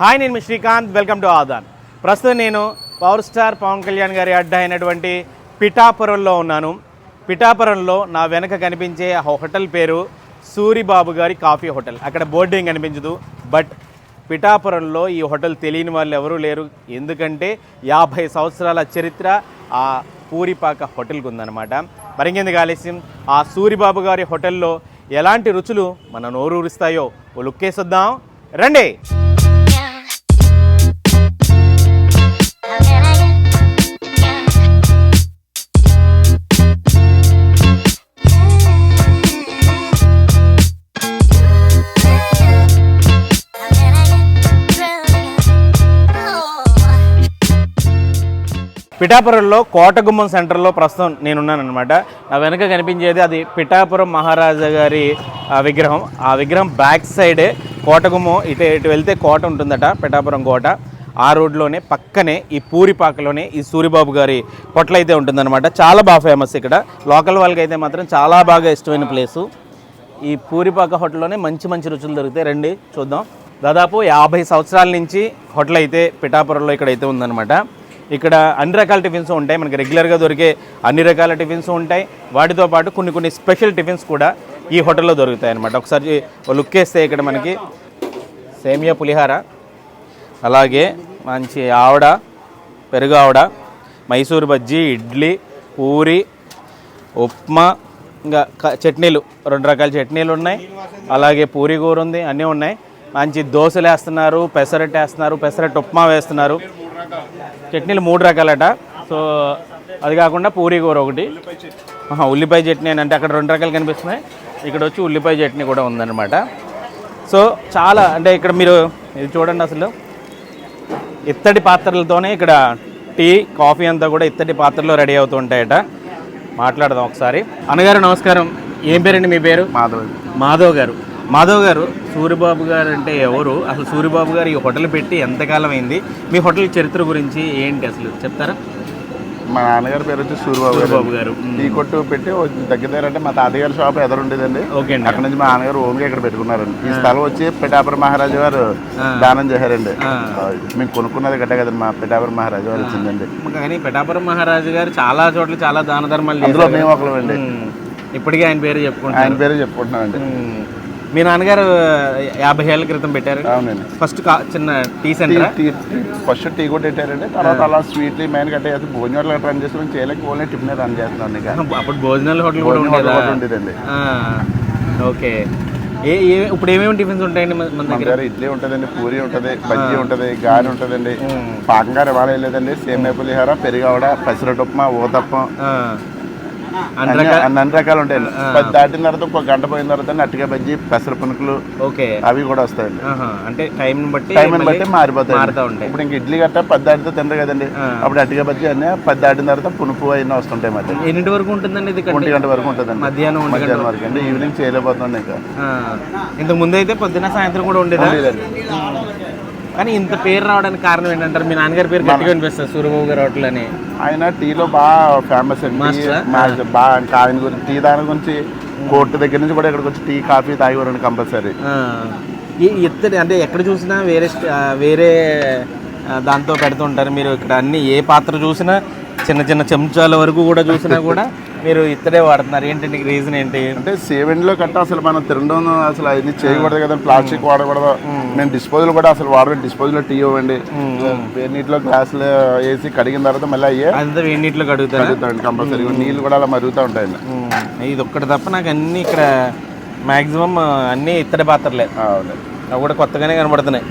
Hi నేను మీ Srikanth. Welcome to Aadan. ప్రస్తుతం నేను పవర్ స్టార్ పవన్ కళ్యాణ్ గారి అడ్డ అయినటువంటి పిఠాపురంలో ఉన్నాను. పిఠాపురంలో నా వెనక కనిపించే ఆ హోటల్ పేరు సూరిబాబు గారి కాఫీ హోటల్. అక్కడ బోర్డు ఏం కనిపించదు. బట్ పిఠాపురంలో ఈ హోటల్ తెలియని వాళ్ళు ఎవరూ లేరు. ఎందుకంటే యాభై సంవత్సరాల చరిత్ర ఆ పూరిపాక హోటల్కి ఉందన్నమాట. మరింకెందుకు ఆలస్యం? ఆ సూరిబాబు గారి హోటల్లో ఎలాంటి రుచులు మన నోరూరిస్తాయో ఓ లుక్కేసొద్దాం. రండి! పిఠాపురంలో కోటగుమ్మం సెంటర్లో ప్రస్తుతం నేనున్నానమాట నా వెనక కనిపించేది అది పిఠాపురం మహారాజా గారి ఆ, విగ్రహం. ఆ విగ్రహం బ్యాక్ సైడే కోటగుమ్మం ఇటు ఇటు వెళ్తే కోట ఉంటుందట పిఠాపురం కోట. ఆ రోడ్లోనే పక్కనే ఈ పూరిపాకలోనే ఈ సూరిబాబు గారి హోటల్ అయితే ఉంటుందన్నమాట. చాలా బాగా ఫేమస్ ఇక్కడ. లోకల్ వాళ్ళకి అయితే మాత్రం చాలా బాగా ఇష్టమైన ప్లేసు. ఈ పూరిపాక హోటల్లోనే మంచి మంచి రుచులు దొరుకుతాయి. రండి చూద్దాం. దాదాపు యాభై సంవత్సరాల నుంచి హోటల్ అయితే పిఠాపురంలో ఇక్కడైతే ఉందన్నమాట. ఇక్కడ అన్ని రకాల టిఫిన్స్ ఉంటాయి. మనకి రెగ్యులర్గా దొరికే అన్ని రకాల టిఫిన్స్ ఉంటాయి. వాటితో పాటు కొన్ని కొన్ని స్పెషల్ టిఫిన్స్ కూడా ఈ హోటల్లో దొరుకుతాయి అనమాట ఒకసారి లుక్ వేస్తే ఇక్కడ మనకి సేమియా పులిహార అలాగే మంచి ఆవడ పెరుగు ఆవడ మైసూరు బజ్జీ ఇడ్లీ పూరి ఉప్మా ఇంకా చట్నీలు రెండు రకాల చట్నీలు ఉన్నాయి. అలాగే పూరి కూర ఉంది అన్నీ ఉన్నాయి. మంచి దోశలు వేస్తున్నారు పెసరట్టు వేస్తున్నారు పెసరట్టు ఉప్మా వేస్తున్నారు. చట్నీలు మూడు రకాలట. సో అది కాకుండా పూరి కూర ఒకటి. ఉల్లిపాయ చట్నీ అని అంటే అక్కడ రెండు రకాలు కనిపిస్తున్నాయి. ఇక్కడ వచ్చి ఉల్లిపాయ చట్నీ కూడా ఉందన్నమాట. సో చాలా అంటే ఇక్కడ మీరు ఇది చూడండి అసలు. ఇత్తడి పాత్రలతోనే ఇక్కడ టీ కాఫీ అంతా కూడా ఇత్తడి పాత్రలో రెడీ అవుతూ ఉంటాయట. మాట్లాడదాం ఒకసారి. అన్నగారు నమస్కారం. ఏం పేరండి మీ పేరు? మాధవ్. మాధవ్ గారు. మాధవ్ గారు సూరిబాబు గారు అంటే ఎవరు? అసలు సూరిబాబు గారు ఈ హోటల్ పెట్టి ఎంతకాలం అయింది? మీ హోటల్ చరిత్ర గురించి ఏంటి అసలు? చెప్తారా? మా నాన్నగారి పేరు వచ్చి సూరిబాబు గారు. సూరిబాబు గారు. టీ కొట్టు పెట్టి దగ్గర దగ్గర అంటే మా తాతగారి షాప్ ఎదురు ఉండేదండి. ఓకే అండి. అక్కడ నుంచి మా నాన్నగారు ఓన్గా ఇక్కడ పెట్టుకున్నారండి. ఈ స్థలం వచ్చి పిఠాపురం మహారాజు గారు. దానం చేశారండి. మేము కొనుక్కున్నది గట్టే కదండి మా పిఠాపురం మహారాజు గారు వచ్చిందండి కానీ పిఠాపురం మహారాజు గారు చాలా చోట్ల చాలా దాన ధర్మాలు అందులో మేము. మ్. ఇప్పటికీ ఆయన పేరు చెప్పుకుంటారు. ఆయన పేరే చెప్పుకుంటున్నామండి. మ్. మీ నాన్నగారు యాభై ఏళ్ళ క్రితం పెట్టారు అవునండి. ఫస్ట్ చిన్న టీ సెంటర్? ఫస్ట్ టీ కూడా పెట్టారండి తర్వాత అలా స్వీట్లు మెయిన్ కట్టేసి భోజనాలు గట్రా రన్ చేస్తున్నాం చేయలేక ఓన్లీ టిఫిన్ రన్ చేస్తున్నాం ఇక. అప్పుడు భోజనాల హోటల్ కూడా ఉండేదండి. ఓకే. ఏ ఏ ఇప్పుడు ఏమేమి టిఫిన్స్ ఉంటాయండి మన దగ్గర? ఇడ్లీ ఉంటుందండి పూరి ఉంటుంది బజ్జీ ఉంటుంది గారి ఉంటుందండి. పాకంగా ఇవ్వాలి లేదండి సేమియా పులిహోర పెరిగావడ పెసరట్టు ఉప్మా ఊతప్పం. అన్ని అన్ని రకాల ఉంటాయండి పది దాటిన తర్వాత ఒక గంట పోయిన తర్వాత అట్టిగా బజ్జీ పెసర పునుకులు ఓకే. అవి కూడా వస్తాయండి. అంటే టైం బట్టి టైం బట్టి మారిపోతాయి ఉంటాయి. ఇప్పుడు ఇంక ఇడ్లీ గట్ట పది దాటితే తినరు కదండి. అప్పుడు అట్టిగా బజ్జీ అన్నీ పది దాటిన తర్వాత పునుపు అయినా వస్తుంటాయి మధ్య ఎన్నింటి వరకు ఉంటుందండి ఇది ఒంటి గంట వరకు ఉంటుందండి. మధ్యాహ్నం మధ్యాహ్నం వరకు. అండి ఈవినింగ్ చేయలేకపోతుంది ఇంకా. ఆ. ఇంతకు ముందు అయితే పొద్దున సాయంత్రం కూడా ఉండేదా. కానీ ఇంత పేరు రావడానికి కారణం ఏంటంటారు? మీ నాన్నగారి పేరు గట్టిగా అనిపిస్తుంది సూర్యబాబు గారు హోటల్ అని ఆయన టీలో బాగా ఫేమస్ అండి. బాగా ఇంకా ఆయన గురించి టీ దాని గురించి కోర్టు దగ్గర నుంచి కూడా ఇక్కడికి వచ్చి టీ కాఫీ తాగేవారండి కంపల్సరీ. ఇత్తడి అంటే ఎక్కడ చూసినా వేరే వేరే దాంతో పెడుతుంటారు. మీరు ఇక్కడ అన్ని ఏ పాత్ర చూసినా చిన్న చిన్న చెంచాల వరకు కూడా చూసినా కూడా మీరు ఇత్తడే వాడుతున్నారు. ఏంటంటే రీజన్ ఏంటి? అంటే సేవెండ్లో కట్ట అసలు మనం తినడం అసలు అవన్నీ చేయకూడదు కదా. ప్లాస్టిక్ వాడకూడదు. మేము. డిస్పోజల్ కూడా అసలు వాడడం డిస్పోజల్ టీ ఇవ్వండి. వేడి నీటిలో గ్లాసులు వేసి కడిగిన తర్వాత మళ్ళీ అయ్యే అదంతా వేడి నీటిలో కడుగుతారా కంపల్సరీ నీళ్ళు కూడా అలా మరుగుతూ ఉంటాయండి. ఇది ఒక్కటి తప్ప నాకు అన్ని ఇక్కడ మాక్సిమం అన్ని ఇత్తడి పాత్రలే. అవి కూడా కొత్తగానే కనబడుతున్నాయి.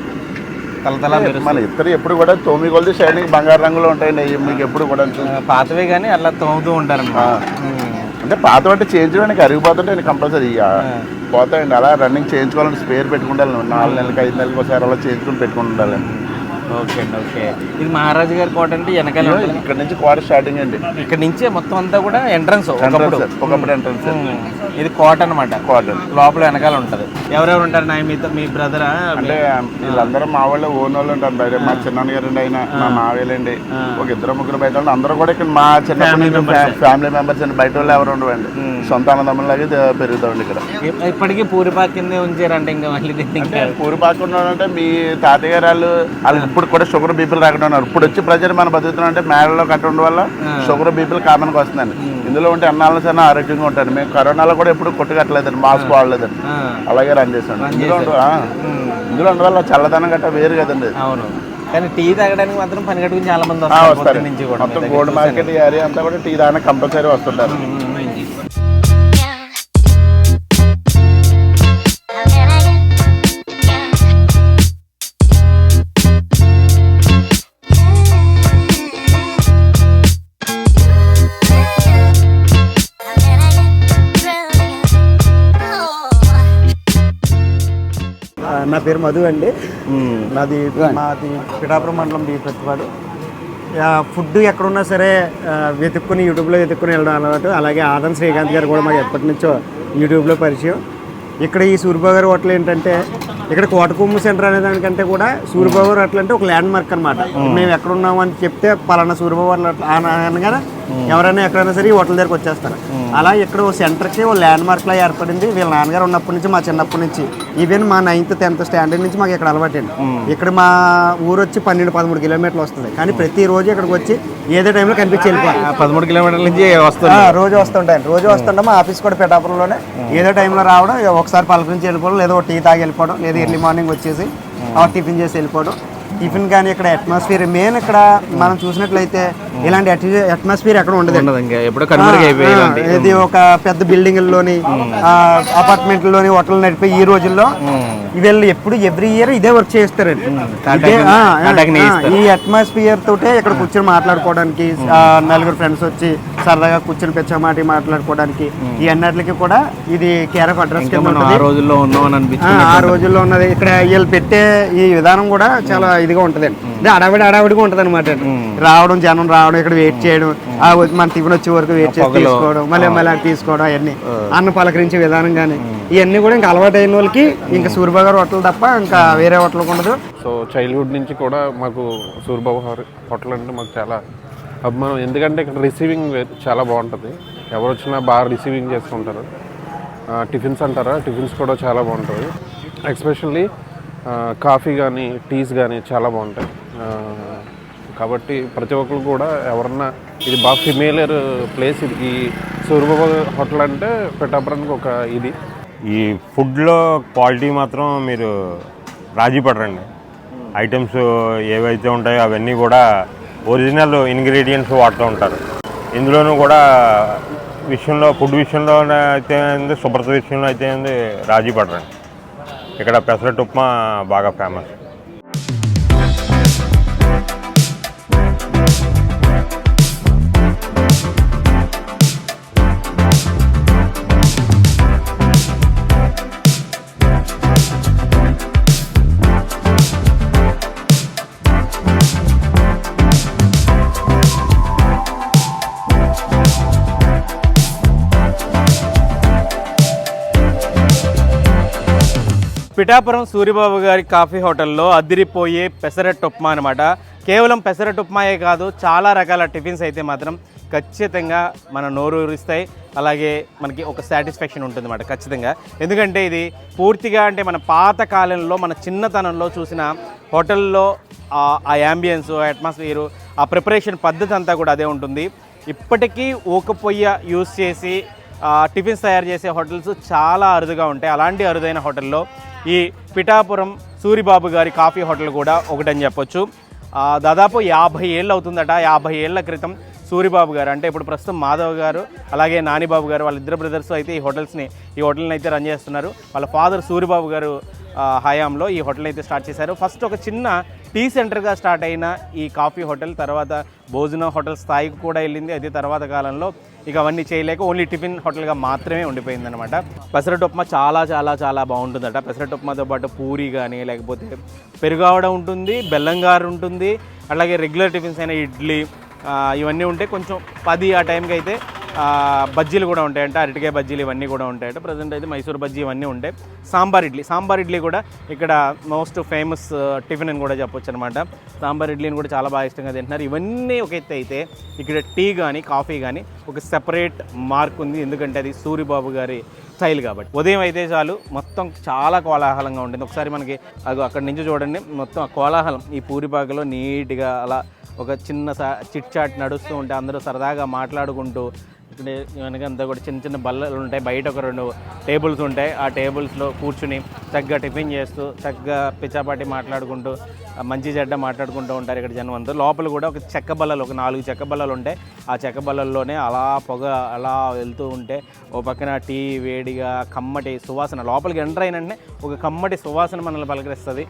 తలతల. మన ఇద్దరు ఎప్పుడు కూడా తొమ్మిది కొలిది షైనింగ్ బంగారు రంగులో ఉంటాయండి. అవి మీకు ఎప్పుడు కూడా పాతవే కానీ అలా తోముతూ ఉంటారన్నమాట. అంటే పాత అంటే చేయించడానికి అరిగిపోతుంటే కంపల్సరీ పోతాయండి. అలా రన్నింగ్ చేయించుకోవాలని స్పేర్ పెట్టుకుంటాను. నాలుగు నెలలకి ఐదు నెలలకి ఒకసారి అలా చేయించుకుని పెట్టుకుని ఉండాలండి. ఓకే అండి ఓకే. ఇది మహారాజు గారి కోట అంటే వెనకాల ఉంటుంది. ఇక్కడ నుంచి కోట స్టార్టింగ్ అండి. ఇక్కడ నుంచే మొత్తం అంతా కూడా ఎంట్రన్స్ ఒకప్పుడు. ఎంట్రన్స్ ఒకప్పుడు ఎంట్రన్స్ ఉమ్. ఇది కోట అనమాట కోట లోపల వెనకాల ఉంటది. ఎవరెవరు ఉంటారు? నా మీతో మీ బ్రదరా అంటే వీళ్ళందరూ మా వాళ్ళు ఓన్ వాళ్ళు ఉంటారు. బయట మా చిన్నాన్న గారు అండి ఆయన మా మావేలండి ఒక ఇద్దరు ముగ్గురు బయట వాళ్ళు. అందరూ కూడా ఇక్కడ మా చిన్నప్పటి ఫ్యామిలీ మెంబర్స్ అండి. బయట వాళ్ళు ఎవరు ఉండవండి. సొంత అన్నదమ్ములాగే పెరుగుతామండి ఇక్కడ. ఇప్పటికీ పూరిపాక కిందే ఉంచారంటే ఇంకా మళ్ళీ దీన్ని ఇంకా అంటే మీ తాతయ్య గారు వాళ్ళు వాళ్ళు ఇప్పుడు కూడా షుగర్ బీపీలు రాకుండా ఉన్నారు. ఇప్పుడు వచ్చి ప్రజలు మనం బతుకుతున్నాం అంటే మేడలో కట్టి ఉండడం వల్ల షుగర్ బీపీలు కామన్కి వస్తుందండి. ఇందులో ఉంటే ఎన్నాళ్ళ సరే ఆరోగ్యంగా ఉంటారు. మేము కరోనాలో కూడా ఎప్పుడు కొట్టుకట్టలేదండి మాస్క్ వాడలేదండి. అలాగే రన్ చేసాను ఇందులో ఇందులో ఉండడం వల్ల చల్లదనం గట్రా వేరు కదండి. అవును. కానీ టీ తాగడానికి మాత్రం పని కట్టుకుని చాలా మంది వస్తారు. నుంచి కూడా మొత్తం గోల్డ్ మార్కెట్ ఏరియా అంతా కూడా టీ దాని కంపల్సరీ వస్తుంటారు. నా పేరు మధు అండి. నాది మాది పిఠాపురం మండలం బి ప్రతిపాడు ఫుడ్ ఎక్కడున్నా సరే వెతుక్కుని యూట్యూబ్లో వెతుక్కుని వెళ్ళడం అలవాటు. అలాగే ఆదన్ శ్రీకాంత్ గారు కూడా మాకు ఎప్పటి నుంచో యూట్యూబ్లో పరిచయం. ఇక్కడ ఈ సూర్యబాబు హోటల్ ఏంటంటే ఇక్కడ కోటకొమ్ము సెంటర్ అనే దానికంటే కూడా సూర్యబాబు హోటల్ అంటే ఒక ల్యాండ్ మార్క్ అనమాట మేము ఎక్కడ ఉన్నాము అని చెప్తే పలానా సూర్యబాబు హోటల్ అన- అనగానే ఎవరైనా ఎక్కడైనా సరే ఈ హోటల్ దగ్గరకు వచ్చేస్తారు. అలా ఇక్కడ ఓ సెంటర్కి ఓ ల్యాండ్ మార్క్ లా ఏర్పడింది. వీళ్ళ నాన్నగారు ఉన్నప్పటి నుంచి మా చిన్నప్పటి నుంచి. ఈవెన్ మా నైన్త్ టెన్త్ స్టాండర్డ్ నుంచి మాకు ఇక్కడ అలవాటండి. ఇక్కడ మా ఊరు వచ్చి పన్నెండు పదమూడు కిలోమీటర్లు వస్తుంది. కానీ ప్రతిరోజు ఇక్కడికి వచ్చి ఏదో టైంలో కనిపించి వెళ్ళిపోవాలి. పదమూడు కిలోమీటర్ల నుంచి వస్తుంది? ఆ, రోజు వస్తుంటాయండి రోజు వస్తుంటే మా ఆఫీస్ కూడా పిఠాపురంలోనే ఏదో టైంలో రావడం ఒకసారి పలకరించి వెళ్ళిపోవడం లేదా టీ తాగి వెళ్ళిపోవడం లేదా ఎర్లీ మార్నింగ్ వచ్చేసి ఆ టిఫిన్ చేసి వెళ్ళిపోవడం. టిఫిన్ కానీ ఇక్కడ అట్మాస్ఫియర్ మెయిన్ ఇక్కడ మనం చూసినట్లయితే ఇలాంటి అట్మాస్ఫియర్ ఎక్కడ ఉండదు ఇది ఒక పెద్ద బిల్డింగ్లోని అపార్ట్మెంట్లోని హోటల్ నడిపే ఈ రోజుల్లో వీళ్ళు ఎప్పుడు ఎవ్రీ ఇయర్ ఇదే వర్క్ చేస్తారండి. ఈ అట్మాస్ఫియర్ తోటే ఇక్కడ కూర్చొని మాట్లాడుకోవడానికి నలుగురు ఫ్రెండ్స్ వచ్చి సరదాగా కూర్చొని పెచ్చమాటి మాట్లాడుకోవడానికి ఈ అన్నిటికి కూడా ఇది కేర్ ఆఫ్ అడ్రస్ ఆ రోజుల్లో ఉన్నది. ఇక్కడ వీళ్ళు పెట్టే ఈ విధానం కూడా చాలా ఇదిగా ఉంటదండి. అంటే అడావిడి అడావిడిగా ఉంటది అనమాట రావడం జనం రావడం ఇక్కడ వెయిట్ చేయడం మన టిఫిన్ వచ్చే వరకు వెయిట్ చేసి. తీసుకోవడం మళ్ళీ మళ్ళీ తీసుకోవడం అవన్నీ. అన్న పలకరించే విధానం కానీ ఇవన్నీ కూడా ఇంకా అలవాటు అయిన వాళ్ళకి ఇంకా సూర్యబాగారు హోటల్ తప్ప ఇంకా వేరే హోటల్ ఉండదు. సో చైల్డ్హుడ్ నుంచి కూడా మాకు సూర్యబాబు హోటల్ అంటే మాకు చాలా అభిమానం. ఎందుకంటే ఇక్కడ రిసీవింగ్ చాలా బాగుంటుంది. ఎవరు వచ్చినా బాగా రిసీవింగ్ చేసుకుంటారు. టిఫిన్స్ అంటారా? టిఫిన్స్ కూడా చాలా బాగుంటుంది. ఎస్పెషల్లీ కాఫీ కానీ టీస్ కానీ చాలా బాగుంటాయి. కాబట్టి ప్రతి ఒక్కరు కూడా ఎవరన్నా ఇది బాగా ఫిమేలియర్ ప్లేస్ ఇది. ఈ సూర్యబాబు హోటల్ అంటే పెట్టాపురానికి ఒక ఇది. ఈ ఫుడ్లో క్వాలిటీ మాత్రం మీరు రాజీ పడరండి. ఐటమ్స్ ఏవైతే ఉంటాయో అవన్నీ కూడా ఒరిజినల్ ఇంగ్రీడియంట్స్ వాడుతూ ఉంటారు. ఇందులోనూ కూడా విషయంలో ఫుడ్ విషయంలో అయితే శుభ్రత విషయంలో అయితే రాజీ పడరండి. ఇక్కడ పెసరట్టు ఉప్మా బాగా ఫేమస్. పిఠాపురం సూర్యబాబు గారి కాఫీ హోటల్లో అదిరిపోయే పెసరట్టు ఉప్మా అనమాట కేవలం పెసరట్టు ఉప్మాయే కాదు చాలా రకాల టిఫిన్స్ అయితే మాత్రం ఖచ్చితంగా మన నోరూరిస్తాయి అలాగే మనకి ఒక సాటిస్ఫాక్షన్ ఉంటుంది అన్నమాట ఖచ్చితంగా. ఎందుకంటే ఇది పూర్తిగా అంటే మన పాత కాలంలో మన చిన్నతనంలో చూసిన హోటల్లో ఆ- యాంబియన్స్ ఆ అట్మాస్ఫియరు ఆ ప్రిపరేషన్ పద్ధతి అంతా కూడా అదే ఉంటుంది. ఇప్పటికీ ఊక పొయ్య యూస్ చేసి ఆ, టిఫిన్స్ తయారు చేసే హోటల్స్ చాలా అరుదుగా ఉంటాయి. అలాంటి అరుదైన హోటల్లో ఈ పిఠాపురం సూరిబాబు గారి కాఫీ హోటల్ కూడా ఒకటని చెప్పొచ్చు. దాదాపు యాభై ఏళ్ళు అవుతుందట. యాభై ఏళ్ళ క్రితం సూరిబాబు గారు అంటే ఇప్పుడు ప్రస్తుతం మాధవ్ గారు అలాగే నానిబాబు గారు వాళ్ళిద్దరు బ్రదర్స్ అయితే ఈ హోటల్స్ని ఈ హోటల్ని అయితే రన్ చేస్తున్నారు. వాళ్ళ ఫాదర్ సూరిబాబు గారు హయాంలో ఈ హోటల్ అయితే స్టార్ట్ చేశారు. ఫస్ట్ ఒక చిన్న టీ సెంటర్గా స్టార్ట్ అయిన ఈ కాఫీ హోటల్ తర్వాత భోజన హోటల్ స్థాయికి కూడా వెళ్ళింది. అదే తర్వాత కాలంలో ఇక అవన్నీ చేయలేక ఓన్లీ టిఫిన్ హోటల్గా మాత్రమే ఉండిపోయింది అనమాట ఉప్మా చాలా చాలా చాలా బాగుంటుందట. పెసరట్ ఉప్మాతో పాటు పూరి కానీ లేకపోతే పెరుగావడ ఉంటుంది బెల్లంగారు ఉంటుంది అలాగే రెగ్యులర్ టిఫిన్స్ అయిన ఇడ్లీ ఇవన్నీ ఉంటే కొంచెం పది ఆ టైంకి అయితే బజ్జీలు కూడా ఉంటాయంట అరటికాయ బజ్జీలు ఇవన్నీ కూడా ఉంటాయంట. ప్రజెంట్ అయితే మైసూర్ బజ్జీ ఇవన్నీ ఉంటాయి. సాంబార్ ఇడ్లీ సాంబార్ ఇడ్లీ కూడా ఇక్కడ మోస్ట్ ఫేమస్ టిఫిన్ అని కూడా చెప్పొచ్చు అనమాట సాంబార్ ఇడ్లీని కూడా చాలా బాగా ఇష్టంగా తింటున్నారు. ఇవన్నీ ఒక ఎత్తు అయితే ఇక్కడ టీ కానీ కాఫీ కానీ ఒక సెపరేట్ మార్క్ ఉంది. ఎందుకంటే అది సూరిబాబు గారి స్టైల్ కాబట్టి. ఉదయం అయితే చాలు మొత్తం చాలా కోలాహలంగా ఉంటుంది. ఒకసారి మనకి అది అక్కడి నుంచి చూడండి మొత్తం ఆ కోలాహలం. ఈ పూరిపాకలో నీట్గా అలా ఒక చిన్న చిట్ చాట్ నడుస్తూ ఉంటే అందరూ సరదాగా మాట్లాడుకుంటూ ఇక్కడ వెనకంతా కూడా చిన్న చిన్న బల్లలు ఉంటాయి. బయట ఒక రెండు టేబుల్స్ ఉంటాయి. ఆ టేబుల్స్లో కూర్చుని చక్కగా టిఫిన్ చేస్తూ చక్కగా పిచ్చాపాటి మాట్లాడుకుంటూ మంచి చెడ్డ మాట్లాడుకుంటూ ఉంటారు ఇక్కడ జనం అంతా లోపల కూడా ఒక చెక్క బల్లలు ఒక నాలుగు చెక్క బల్లలు ఉంటాయి. ఆ చెక్క బల్లల్లోనే అలా పొగ అలా వెళ్తూ ఉంటే ఓ పక్కన టీ వేడిగా కమ్మటి సువాసన లోపలికి ఎంటర్ అయినంటే ఒక కమ్మటి సువాసన మనల్ని పలకరిస్తుంది.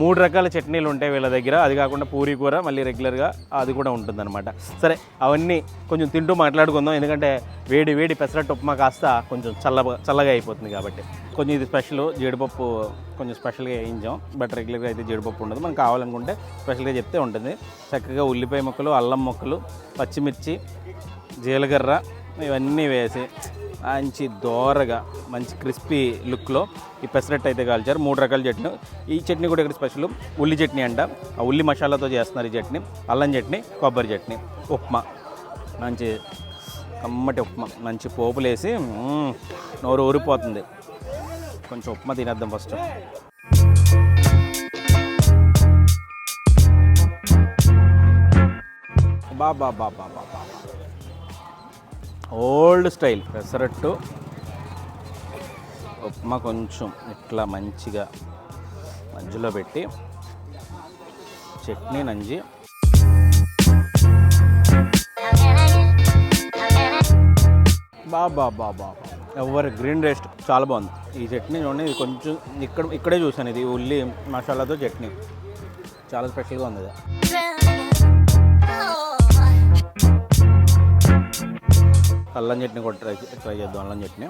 మూడు రకాల చట్నీలు ఉంటాయి వీళ్ళ దగ్గర. అది కాకుండా పూరి కూర మళ్ళీ రెగ్యులర్గా అది కూడా ఉంటుందన్నమాట. సరే అవన్నీ కొంచెం తింటూ మాట్లాడుకుందాం. ఎందుకంటే వేడి వేడి పెసరట్టు ఉప్మా కాస్త కొంచెం చల్ల చల్లగా అయిపోతుంది కాబట్టి. కొంచెం ఇది స్పెషల్ జీడిపప్పు కొంచెం స్పెషల్గా వేయించాం. బట్ రెగ్యులర్గా అయితే జీడిపప్పు ఉండదు. మనం మనకు కావాలనుకుంటే స్పెషల్గా చెప్తే ఉంటుంది. చక్కగా ఉల్లిపాయ ముక్కలు అల్లం ముక్కలు పచ్చిమిర్చి జీలకర్ర ఇవన్నీ వేసి మంచి దోరగా మంచి క్రిస్పీ లుక్లో ఈ పెసరట్టు అయితే కాల్చారు. మూడు రకాల చట్నీ. ఈ చట్నీ కూడా ఇక్కడ స్పెషల్. ఉల్లి చట్నీ అంట. ఆ ఉల్లి మసాలాతో చేస్తున్నారు ఈ చట్నీ. అల్లం చట్నీ కొబ్బరి చట్నీ ఉప్మా. మంచి కమ్మటి ఉప్మా. మంచి పోపులు వేసి నోరు ఊరిపోతుంది. కొంచెం ఉప్మా తినేద్దాం ఫస్ట్. బాబా బాబా బాబా ఓల్డ్ స్టైల్ పెసరట్టు. ఉప్మా కొంచెం ఇట్లా మంచిగా మధ్యలో పెట్టి చట్నీ నంజి. బాబా బాబా ఎవరి గ్రీన్ రేస్ట్ చాలా బాగుంది. ఈ చట్నీ చూడండి ఇది కొంచెం ఇక్కడ ఇక్కడే చూసాను ఇది ఉల్లి మసాలాతో చట్నీ. చాలా స్పెషల్గా ఉంది ఇది. అల్లం చట్నీ కూడా ట్రై ట్రై చేద్దాం అల్లం చట్నీ.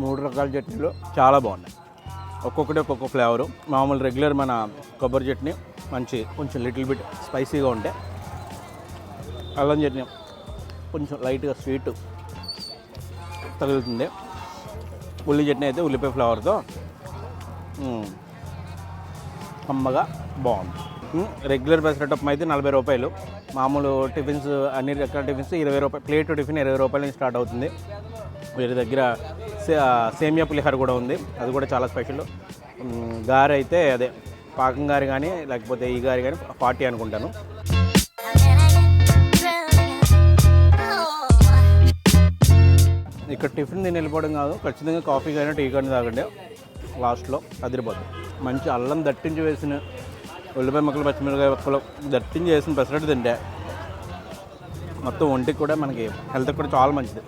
మూడు రకాల చట్నీలు చాలా బాగున్నాయి. ఒక్కొక్కటి ఒక్కొక్క ఫ్లేవరు. మామూలు రెగ్యులర్ మన కొబ్బరి చట్నీ మంచి కొంచెం లిటిల్ బిట్ స్పైసీగా ఉంటే అల్లం చట్నీ కొంచెం లైట్గా స్వీట్ తగులుతుంది. ఉల్లి చట్నీ అయితే ఉల్లిపాయ ఫ్లేవర్తో అమ్మగా బాగుంది. రెగ్యులర్ రెగ్యులర్ రేట్ అయితే నలభై రూపాయలు. మామూలు టిఫిన్స్ అన్ని రకాల టిఫిన్స్ ఇరవై రూపాయలు ప్లేట్ టిఫిన్ ఇరవై రూపాయల నుంచి స్టార్ట్ అవుతుంది. వీరి దగ్గర సేమియా పులిహార కూడా ఉంది. అది కూడా చాలా స్పెషల్ గారి అయితే అదే పాకం గారి కానీ లేకపోతే ఈ గారి కానీ ఫార్టీ అనుకుంటాను. ఇక్కడ టిఫిన్ తిని వెళ్ళిపోవడం కాదు ఖచ్చితంగా కాఫీ కానీ టీ కానీ తాగండి. లాస్ట్లో అదిరిపోతుంది మంచి అల్లం దట్టించి వేసిన ఉల్లిపాయ ముక్కలు పచ్చిమిరపకాయ ముక్కలు దట్టించి చేసిన పెసరట్టు తింటే మొత్తం ఒంటికి కూడా మనకి హెల్త్కి కూడా చాలా మంచిది.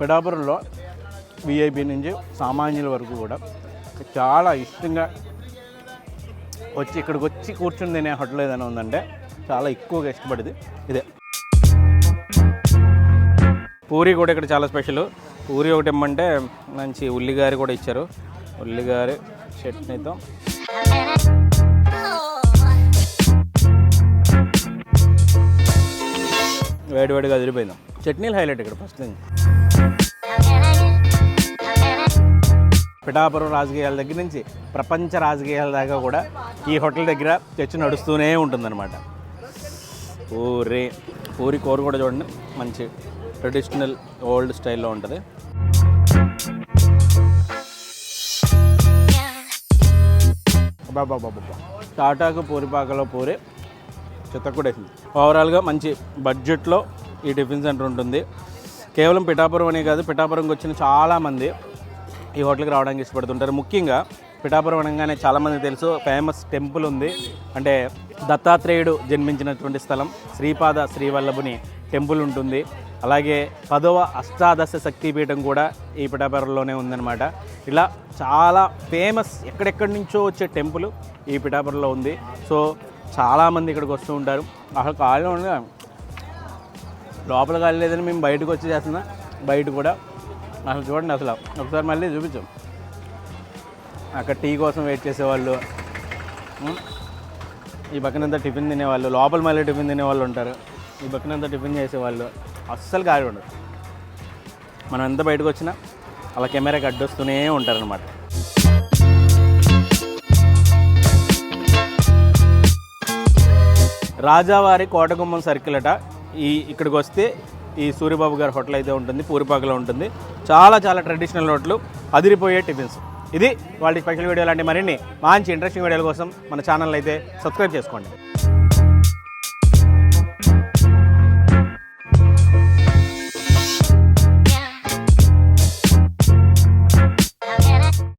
పిఠాపురంలో విఐపి నుంచి సామాన్యుల వరకు కూడా చాలా ఇష్టంగా వచ్చి ఇక్కడికి వచ్చి కూర్చుని తినే హోటల్ ఏదైనా ఉందంటే చాలా ఎక్కువగా ఇష్టపడేది ఇదే. పూరి కూడా ఇక్కడ చాలా స్పెషల్. పూరి ఒకటి ఇమ్మంటే మంచి ఉల్లిగారి కూడా ఇచ్చారు. ఉల్లిగారి చట్నీతో వేడివేడిగా అదిరిపోయిందాం. చట్నీలు హైలైట్ ఇక్కడ ఫస్ట్ నుంచి. పిఠాపురం రాజకీయాల దగ్గర నుంచి ప్రపంచ రాజకీయాల దాకా కూడా ఈ హోటల్ దగ్గర చర్చ నడుస్తూనే ఉంటుందన్నమాట. పూరి పూరి కూర కూడా చూడండి. మంచి ట్రెడిషనల్ ఓల్డ్ స్టైల్లో ఉంటుంది. బాబా టాటాకు పూరిపాకలో పూరి. చిత్తకుడేసింది. ఓవరాల్గా మంచి బడ్జెట్లో ఈ టిఫిన్ సెంటర్ ఉంటుంది. కేవలం పిఠాపురం అనే కాదు పిఠాపురంకి వచ్చిన చాలామంది ఈ హోటల్కి రావడానికి ఇష్టపడుతుంటారు. ముఖ్యంగా పిఠాపురం అనగానే చాలామంది తెలుసు ఫేమస్ టెంపుల్ ఉంది. అంటే దత్తాత్రేయుడు జన్మించినటువంటి స్థలం శ్రీపాద శ్రీవల్లభుని టెంపుల్ ఉంటుంది. అలాగే పదవ అష్టాదశ శక్తిపీఠం కూడా ఈ పిఠాపురంలోనే ఉందన్నమాట. ఇలా చాలా ఫేమస్ ఎక్కడెక్కడి నుంచో వచ్చే టెంపుల్ ఈ పిఠాపురంలో ఉంది. సో చాలామంది ఇక్కడికి వస్తూ ఉంటారు. అసలు కాళ్ళు ఉండగా లోపల ఖాళీ లేదని మేము బయటకు వచ్చి చేస్తున్నా. బయట కూడా అసలు చూడండి అసలు. ఒకసారి మళ్ళీ చూపించాం. అక్కడ టీ కోసం వెయిట్ చేసేవాళ్ళు. ఈ పక్కనంతా టిఫిన్ తినేవాళ్ళు. లోపల మళ్ళీ టిఫిన్ తినేవాళ్ళు ఉంటారు. ఈ పక్కనంతా టిఫిన్ చేసేవాళ్ళు. అస్సలు ఖాళీ ఉండదు. మనం ఎంత బయటకు వచ్చినా అలా కెమెరాకి అడ్డొస్తూనే ఉంటారనమాట రాజావారి కోటగుమ్మం సర్కిల్ అట. ఈ ఇక్కడికి వస్తే ఈ సూర్యబాబు గారి హోటల్ అయితే ఉంటుంది పూరిపాకలో ఉంటుంది. చాలా చాలా ట్రెడిషనల్ హోటల్ అదిరిపోయే టిఫిన్స్. ఇది వాళ్ళ స్పెషల్ వీడియో లాంటి మరిన్ని మంచి ఇంట్రెస్టింగ్ వీడియోల కోసం మన ఛానల్ అయితే సబ్స్క్రైబ్ చేసుకోండి.